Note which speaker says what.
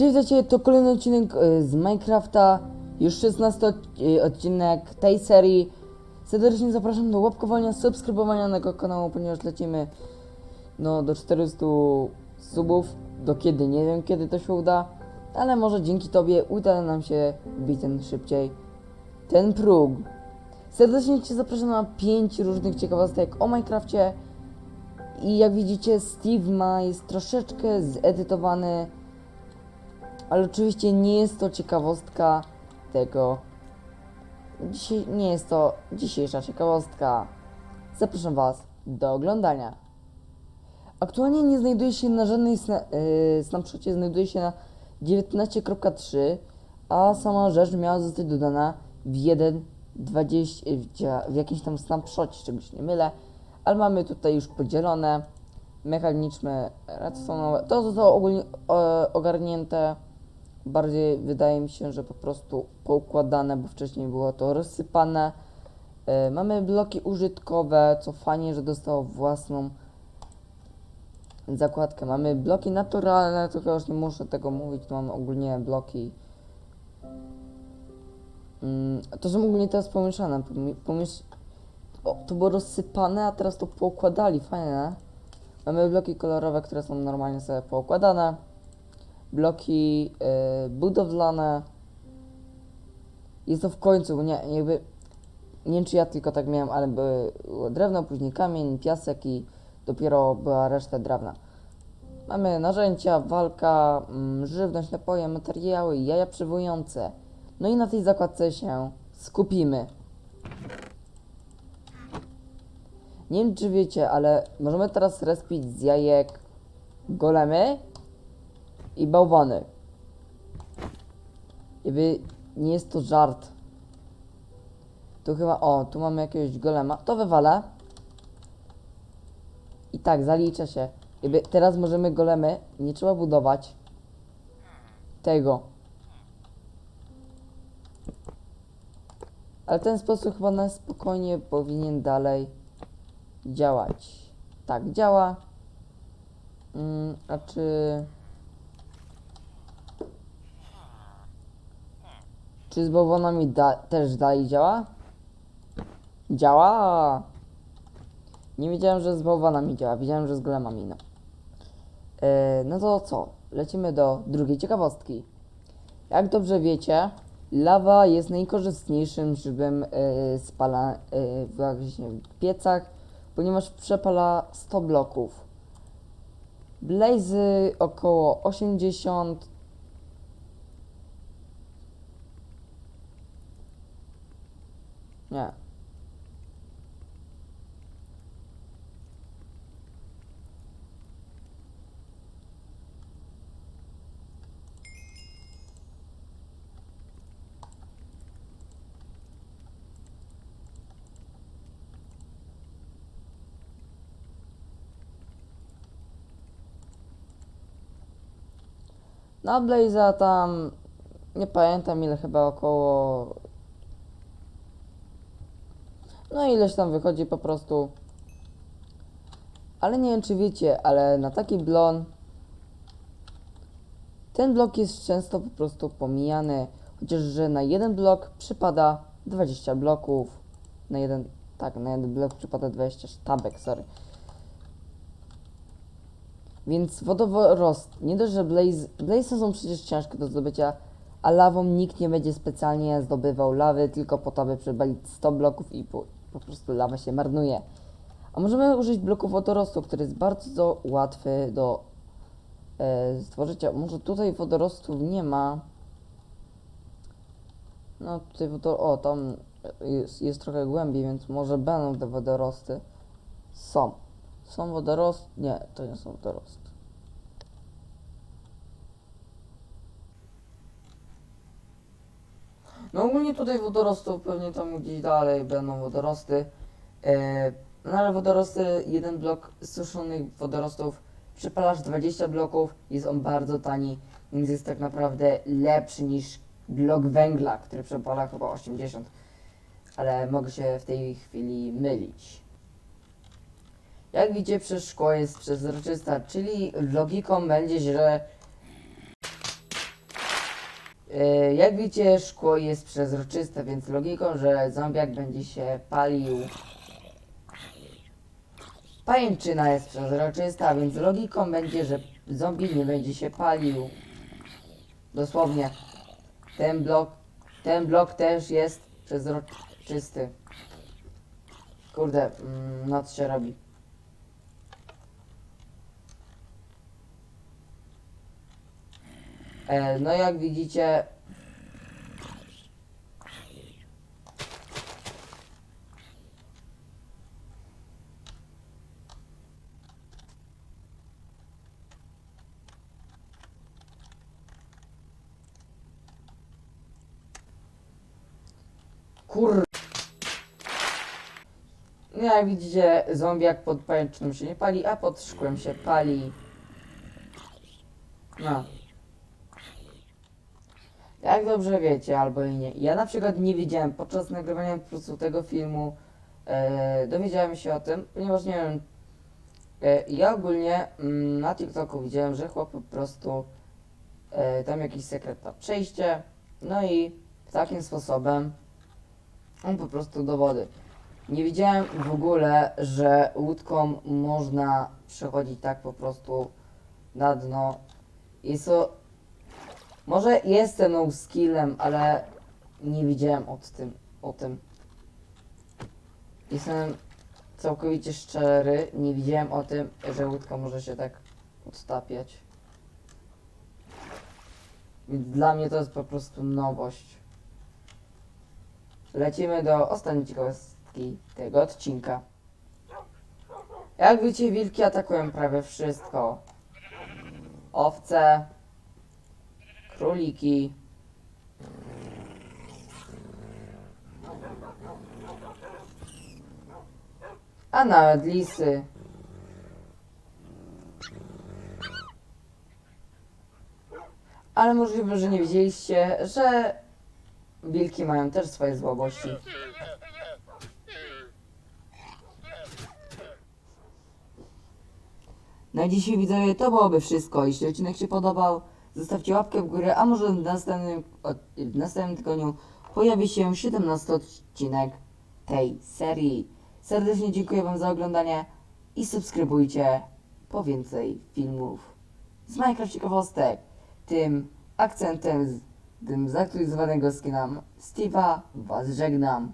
Speaker 1: Cześć, witajcie, to kolejny odcinek e, z Minecrafta, już 16 od- e, odcinek tej serii. Serdecznie zapraszam do łapkowania, subskrybowania tego kanału, ponieważ lecimy no, do 400 subów. Do kiedy? Nie wiem kiedy to się uda, ale może dzięki Tobie uda nam się wbić ten szybciej. Ten próg. Serdecznie Cię zapraszam na 5 różnych ciekawostek o Minecrafcie. I jak widzicie, Steve ma jest troszeczkę zedytowany. Ale oczywiście nie jest to ciekawostka tego. Dzisiaj nie jest to dzisiejsza ciekawostka. Zapraszam Was do oglądania. Aktualnie nie znajduje się na żadnej sna yy, snapshocie, znajduje się na 19.3, a sama rzecz miała zostać dodana w 1.20, w jakimś tam snapshocie, czegoś nie mylę, ale mamy tutaj już podzielone mechaniczne to zostało ogólnie e, ogarnięte bardziej wydaje mi się, że po prostu poukładane, bo wcześniej było to rozsypane. E, mamy bloki użytkowe, co fajnie, że dostało własną zakładkę. Mamy bloki naturalne, tylko już nie muszę tego mówić, to mamy ogólnie bloki. Mm, to są ogólnie teraz pomieszane. pomi- Pomiesz... O, to było rozsypane, a teraz to poukładali, fajne. Mamy bloki kolorowe, które są normalnie sobie poukładane bloki y, budowlane. Jest to w końcu, nie, jakby, nie wiem czy ja tylko tak miałem, ale było drewno, później kamień, piasek i dopiero była reszta drewna. Mamy narzędzia, walka, mm, żywność, napoje, materiały, jaja przywołujące. No i na tej zakładce się skupimy. Nie wiem czy wiecie, ale możemy teraz respić z jajek golemy i bałwany. Jakby nie jest to żart. Tu chyba, o, tu mamy jakiegoś golema. To wywalę. I tak, zaliczę się. Jakby teraz możemy golemy, nie trzeba budować tego. Ale ten sposób chyba na spokojnie powinien dalej działać. Tak, działa. Mm, a czy... Czy z bałwanami da też dalej działa? Działa! Nie wiedziałem, że z bałwanami działa, wiedziałem, że z golemami, no. E, no to co? Lecimy do drugiej ciekawostki. Jak dobrze wiecie, lawa jest najkorzystniejszym źródłem e, spala właśnie w piecach, ponieważ przepala 100 bloków. Blazy około 80 Nie. Na Blaze'a tam nie pamiętam ile chyba około no ileś tam wychodzi po prostu. Ale nie wiem czy wiecie, ale na taki blon ten blok jest często po prostu pomijany, chociaż że na jeden blok przypada 20 bloków. Na jeden, tak, na jeden blok przypada 20 sztabek, sorry. Więc wodorost, nie dość, że blaze, blaze są przecież ciężkie do zdobycia, a lawą nikt nie będzie specjalnie zdobywał lawy, tylko po to, by przebalić 100 bloków i po, po prostu lawa się marnuje. A możemy użyć bloku wodorostu, który jest bardzo łatwy do e, stworzycia. Może tutaj wodorostów nie ma. No tutaj wodor... O, tam jest, jest trochę głębiej, więc może będą te wodorosty. Są. Są wodorosty? Nie, to nie są wodorosty. No ogólnie tutaj wodorostów pewnie tam gdzieś dalej będą wodorosty. E, no ale wodorosty, jeden blok suszonych wodorostów, przepalasz 20 bloków, jest on bardzo tani, więc jest tak naprawdę lepszy niż blok węgla, który przepala chyba 80. Ale mogę się w tej chwili mylić. Jak widzicie, przez szkło jest przezroczysta, czyli logiką będzie, że Jak widzicie, szkło jest przezroczyste, więc logiką, że zombiak będzie się palił. Pajęczyna jest przezroczysta, więc logiką będzie, że zombie nie będzie się palił. Dosłownie. Ten blok, ten blok też jest przezroczysty. Kurde, mm, noc się robi. E, no jak widzicie... Kur... No jak widzicie, zombiak pod pajęczyną się nie pali, a pod szkłem się pali. No. Jak dobrze wiecie, albo i nie. Ja na przykład nie wiedziałem podczas nagrywania po prostu tego filmu, e, dowiedziałem się o tym, ponieważ nie wiem, e, ja ogólnie mm, na TikToku widziałem, że chłop po prostu e, tam jakiś sekret na przejście, no i takim sposobem on po prostu do wody. Nie wiedziałem w ogóle, że łódką można przechodzić tak po prostu na dno. Jest to może jestem no skillem, ale nie wiedziałem o tym, o tym. Jestem całkowicie szczery, nie wiedziałem o tym, że łódka może się tak odtapiać. Więc dla mnie to jest po prostu nowość. Lecimy do ostatniej ciekawostki tego odcinka. Jak wiecie, wilki atakują prawie wszystko. Owce, króliki. A nawet lisy. Ale możliwe, że nie wiedzieliście, że wilki mają też swoje słabości. Na dzisiaj widzowie to byłoby wszystko. Jeśli odcinek się podobał, zostawcie łapkę w górę, a może w następnym, w następnym tygodniu pojawi się 17 odcinek tej serii. Serdecznie dziękuję Wam za oglądanie i subskrybujcie po więcej filmów z Minecraft ciekawostek. Tym akcentem, z- tym zaktualizowanego skina Steve'a Was żegnam.